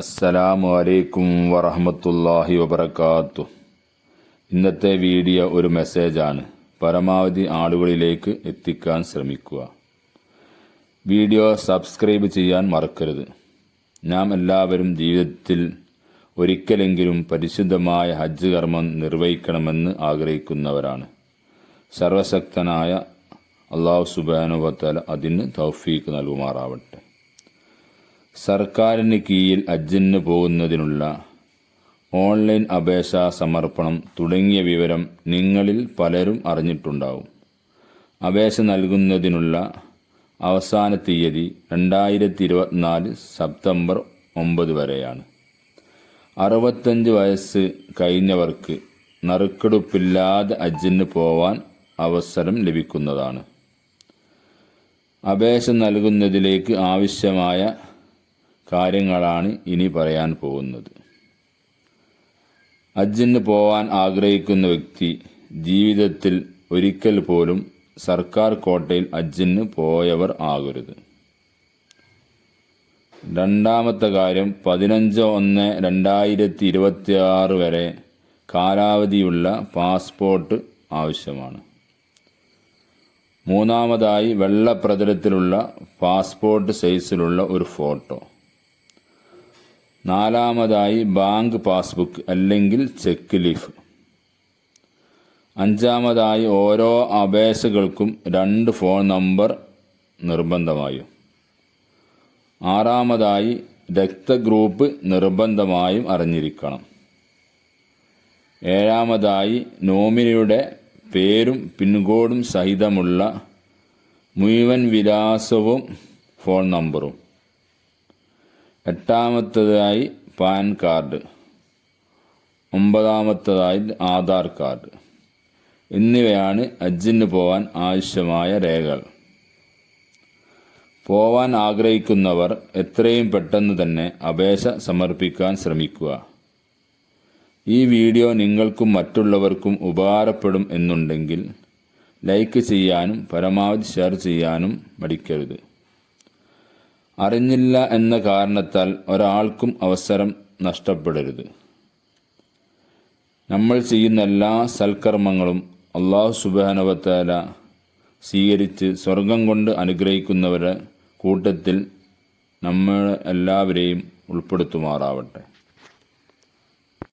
അസ്സലാമു അലൈക്കും വറഹമത്തല്ലാഹി വബർക്കാത്തു ഇന്നത്തെ വീഡിയോ ഒരു മെസ്സേജാണ്. പരമാവധി ആളുകളിലേക്ക് എത്തിക്കാൻ ശ്രമിക്കുക. വീഡിയോ സബ്സ്ക്രൈബ് ചെയ്യാൻ മറക്കരുത്. നാം എല്ലാവരും ജീവിതത്തിൽ ഒരിക്കലെങ്കിലും പരിശുദ്ധമായ ഹജ്ജ് കർമ്മം നിർവഹിക്കണമെന്ന് ആഗ്രഹിക്കുന്നവരാണ്. സർവശക്തനായ അള്ളാഹു സുബാനുവത്തല അതിന് തൗഫീക്ക് നൽകുമാറാവട്ടെ. സർക്കാരിന് കീഴിൽ ഹജ്ജിന് പോകുന്നതിനുള്ള ഓൺലൈൻ അപേക്ഷാ സമർപ്പണം തുടങ്ങിയ വിവരം നിങ്ങളിൽ പലരും അറിഞ്ഞിട്ടുണ്ടാവും. അപേക്ഷ നൽകുന്നതിനുള്ള അവസാന തീയതി രണ്ടായിരത്തി ഇരുപത്തിനാല് സെപ്റ്റംബർ ഒമ്പത് വരെയാണ്. അറുപത്തഞ്ച് വയസ്സ് കഴിഞ്ഞവർക്ക് നറുക്കെടുപ്പില്ലാതെ ഹജ്ജിന് പോവാൻ അവസരം ലഭിക്കുന്നതാണ്. അപേക്ഷ നൽകുന്നതിലേക്ക് ആവശ്യമായ കാര്യങ്ങളാണ് ഇനി പറയാൻ പോകുന്നത്. ഹജ്ജിന് പോവാൻ ആഗ്രഹിക്കുന്ന വ്യക്തി ജീവിതത്തിൽ ഒരിക്കൽ പോലും സർക്കാർ കോട്ടയിൽ ഹജ്ജിന് പോയവർ ആകരുത്. രണ്ടാമത്തെ കാര്യം പതിനഞ്ച് ഒന്ന് രണ്ടായിരത്തി ഇരുപത്തി ആറ് വരെ കാലാവധിയുള്ള പാസ്പോർട്ട് ആവശ്യമാണ്. മൂന്നാമതായി വെള്ളപ്രതലത്തിലുള്ള പാസ്പോർട്ട് സൈസിലുള്ള ഒരു ഫോട്ടോ. നാലാമതായി ബാങ്ക് പാസ്ബുക്ക് അല്ലെങ്കിൽ ചെക്ക് ലീഫ്. അഞ്ചാമതായി ഓരോ അപേക്ഷകൾക്കും രണ്ട് ഫോൺ നമ്പർ നിർബന്ധമായും. ആറാമതായി രക്തഗ്രൂപ്പ് നിർബന്ധമായും അറിഞ്ഞിരിക്കണം. ഏഴാമതായി നോമിനിയുടെ പേരും പിൻകോഡും സഹിതമുള്ള മുഴുവൻ വിലാസവും ഫോൺ നമ്പറും. എട്ടാമത്തതായി പാൻ കാർഡ്. ഒമ്പതാമത്തതായി ആധാർ കാർഡ്. എന്നിവയാണ് ഹജ്ജിന് പോവാൻ ആവശ്യമായ രേഖകൾ. പോവാൻ ആഗ്രഹിക്കുന്നവർ എത്രയും പെട്ടെന്ന് തന്നെ അപേക്ഷ സമർപ്പിക്കാൻ ശ്രമിക്കുക. ഈ വീഡിയോ നിങ്ങൾക്കും മറ്റുള്ളവർക്കും ഉപകാരപ്പെടും എന്നുണ്ടെങ്കിൽ ലൈക്ക് ചെയ്യാനും പരമാവധി ഷെയർ ചെയ്യാനും മടിക്കരുത്. അറിഞ്ഞില്ല എന്ന കാരണത്താൽ ഒരാൾക്കും അവസരം നഷ്ടപ്പെടരുത്. നമ്മൾ ചെയ്യുന്ന എല്ലാ സൽക്കർമ്മങ്ങളും അള്ളാഹു സുബാനവത്താല സ്വീകരിച്ച് സ്വർഗം കൊണ്ട് അനുഗ്രഹിക്കുന്നവരുടെ കൂട്ടത്തിൽ നമ്മൾ എല്ലാവരെയും ഉൾപ്പെടുത്തുമാറാവട്ടെ.